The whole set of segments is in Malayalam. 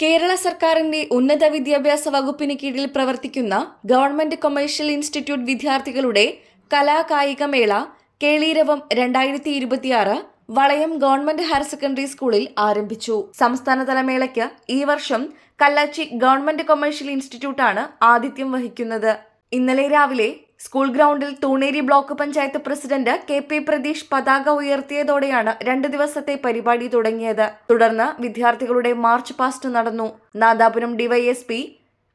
കേരള സർക്കാരിന്റെ ഉന്നത വിദ്യാഭ്യാസ വകുപ്പിന് കീഴിൽ പ്രവർത്തിക്കുന്ന ഗവൺമെന്റ് കൊമേഴ്ഷ്യൽ ഇൻസ്റ്റിറ്റ്യൂട്ട് വിദ്യാർത്ഥികളുടെ കലാകായിക മേള കേളീരവം രണ്ടായിരത്തി ഇരുപത്തിയാറ് വളയം ഗവൺമെന്റ് ഹയർ സെക്കൻഡറി സ്കൂളിൽ ആരംഭിച്ചു. സംസ്ഥാനതല മേളയ്ക്ക് ഈ വർഷം കല്ലാച്ചി ഗവൺമെന്റ് കൊമേഴ്ഷ്യൽ ഇൻസ്റ്റിറ്റ്യൂട്ടാണ് ആതിഥ്യം വഹിക്കുന്നത്. ഇന്നലെ രാവിലെ സ്കൂൾ ഗ്രൗണ്ടിൽ Thuneri block panchayat president K P Pratheesh പതാക ഉയർത്തിയതോടെയാണ് രണ്ട് ദിവസത്തെ പരിപാടി തുടങ്ങിയത്. തുടർന്ന് വിദ്യാർത്ഥികളുടെ മാർച്ച് പാസ്റ്റ് നടന്നു. നാദാപുരം ഡിവൈഎസ്പി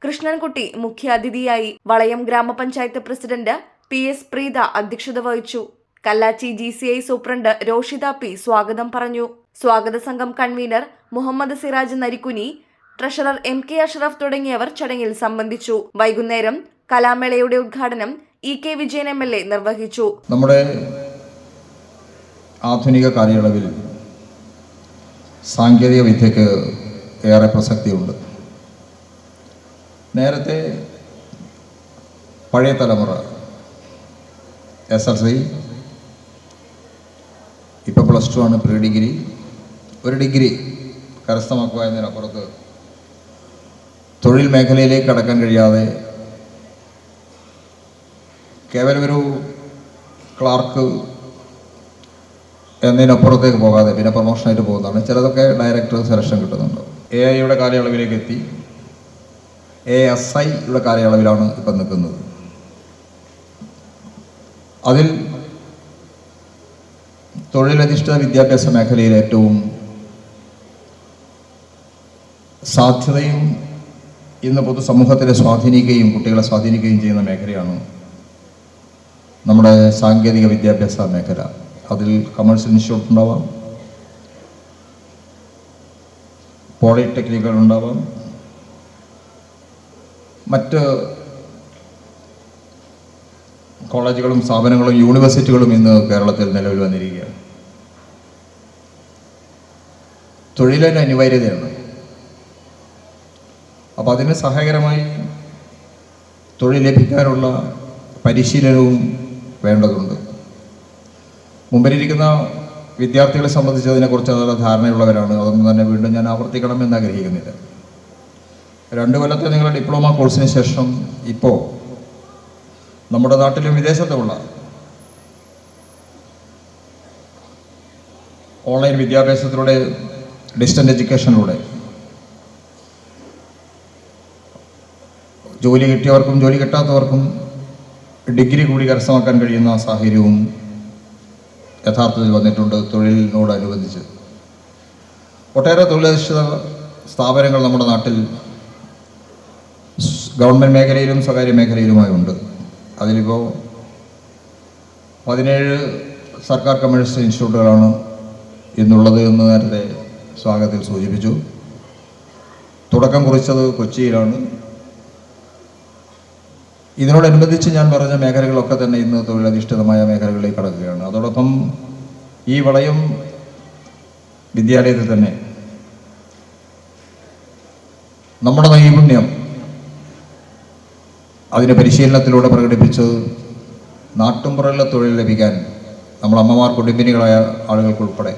കൃഷ്ണൻകുട്ടി മുഖ്യാതിഥിയായി വളയം ഗ്രാമപഞ്ചായത്ത് പ്രസിഡന്റ് പി എസ് പ്രീത അധ്യക്ഷത വഹിച്ചു. Kallachi G C I superintendent Roshitha P സ്വാഗതം പറഞ്ഞു. സ്വാഗത സംഘം convener Muhammad Siraj Narikkuni treasurer M K Ashraf തുടങ്ങിയവർ ചടങ്ങിൽ സംബന്ധിച്ചു. വൈകുന്നേരം കലാമേളയുടെ ഉദ്ഘാടനം E K Vijayan M L A നിർവഹിച്ചു. നമ്മുടെ ആധുനിക കാലയളവിൽ സാങ്കേതിക വിദ്യക്ക് ഏറെ പ്രസക്തിയുണ്ട്. നേരത്തെ പഴയ തലമുറ എസ് എൽ സി ഇപ്പോൾ പ്ലസ് ടു ആണ് പ്രീ ഡിഗ്രി ഒരു ഡിഗ്രി കരസ്ഥമാക്കുക എന്നതിനപ്പുറത്ത് തൊഴിൽ മേഖലയിലേക്ക് കടക്കാൻ കഴിയാതെ കേവലം ഒരു ക്ലാർക്ക് എന്നതിനപ്പുറത്തേക്ക് പോകാതെ പിന്നെ പ്രൊമോഷനായിട്ട് പോകുന്നതാണ്. ചിലതൊക്കെ ഡയറക്ടർ സെലക്ഷൻ കിട്ടുന്നുണ്ട്. എ ഐയുടെ കാലയളവിലേക്ക് എത്തി എ എസ് ഐയുടെ കാലയളവിലാണ് ഇപ്പം നിൽക്കുന്നത്. അതിൽ തൊഴിലധിഷ്ഠിത വിദ്യാഭ്യാസ മേഖലയിൽ ഏറ്റവും സാധ്യതയും ഇന്ന് പൊതുസമൂഹത്തിനെ സ്വാധീനിക്കുകയും കുട്ടികളെ സ്വാധീനിക്കുകയും ചെയ്യുന്ന മേഖലയാണ് നമ്മുടെ സാങ്കേതിക വിദ്യാഭ്യാസ മേഖല. അതിൽ കമേഴ്സ്യൽ ഇൻസ്റ്റിറ്റ്യൂട്ട് ഉണ്ടാവാം. പോളിടെക്നിക്കുകൾ ഉണ്ടാവാം. മറ്റ് കോളേജുകളും സ്ഥാപനങ്ങളും യൂണിവേഴ്സിറ്റികളും ഇന്ന് കേരളത്തിൽ നിലവിൽ വന്നിരിക്കുകയാണ്. തൊഴിലിന് അനിവാര്യതയാണ്. അപ്പോൾ അതിന് സഹായകരമായി തൊഴിൽ ലഭിക്കാനുള്ള പരിശീലനവും വേണ്ടതുണ്ട്. മുമ്പിലിരിക്കുന്ന വിദ്യാർത്ഥികളെ സംബന്ധിച്ച് അതിനെക്കുറിച്ച് നല്ല ധാരണയുള്ളവരാണ്. അതൊന്നും തന്നെ വീണ്ടും ഞാൻ ആവർത്തിക്കണമെന്ന് ആഗ്രഹിക്കുന്നില്ല. രണ്ട് കൊല്ലത്തെ നിങ്ങളുടെ ഡിപ്ലോമ കോഴ്സിന് ശേഷം ഇപ്പോൾ നമ്മുടെ നാട്ടിലും വിദേശത്തുമുള്ള ഓൺലൈൻ വിദ്യാഭ്യാസത്തിലൂടെ ഡിസ്റ്റന്റ് എഡ്യൂക്കേഷനിലൂടെ ജോലി കിട്ടിയവർക്കും ജോലി കിട്ടാത്തവർക്കും ഡിഗ്രി കൂടി കരസ്ഥമാക്കാൻ കഴിയുന്ന സാഹചര്യവും യഥാർത്ഥത്തിൽ വന്നിട്ടുണ്ട് തൊഴിലിനോടനുബന്ധിച്ച്. ഒട്ടേറെ തൊഴിലധിഷ്ഠിത സ്ഥാപനങ്ങൾ നമ്മുടെ നാട്ടിൽ ഗവൺമെന്റ് മേഖലയിലും സ്വകാര്യ മേഖലയിലുമായി ഉണ്ട്. അതിലിപ്പോൾ പതിനേഴ് സർക്കാർ കമേഴ്സ്യൽ ഇൻസ്റ്റിറ്റ്യൂട്ടുകളാണ് ഇന്നുള്ളത് എന്ന് നേരത്തെ സ്വാഗതത്തിൽ സൂചിപ്പിച്ചു. തുടക്കം കുറിച്ചത് കൊച്ചിയിലാണ്. ഇതിനോടനുബന്ധിച്ച് ഞാൻ പറഞ്ഞ മേഖലകളൊക്കെ തന്നെ ഇന്ന് തൊഴിലധിഷ്ഠിതമായ മേഖലകളിലേക്ക് കടക്കുകയാണ്. അതോടൊപ്പം ഈ വളയം വിദ്യാലയത്തിൽ തന്നെ നമ്മുടെ നൈപുണ്യം അതിന് പരിശീലനത്തിലൂടെ പ്രകടിപ്പിച്ച് നാട്ടുമ്പുറയിലെ തൊഴിൽ ലഭിക്കാൻ നമ്മൾ അമ്മമാർ കുടുംബിനികളായ ആളുകൾക്കുൾപ്പെടെ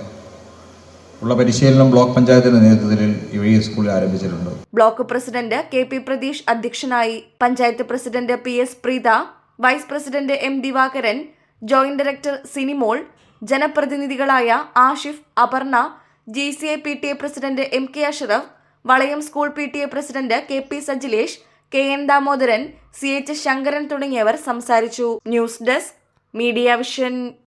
ഉള്ള പരിശീലനം ബ്ലോക്ക് പഞ്ചായത്തിന്റെ നേതൃത്വത്തിൽ ഈ സ്കൂളിൽ ആരംഭിച്ചിട്ടുണ്ട്. Block president K P Pratheesh അധ്യക്ഷനായി panchayat president P S Preetha vice president M Divakaran joint director Sinimol ജനപ്രതിനിധികളായ Ashif Aparna G C I P T A president M K Asharaf Valayam school P T A president K P Sajilesh K N Damodaran C H Sankaran തുടങ്ങിയവർ സംസാരിച്ചു. News desk media vision.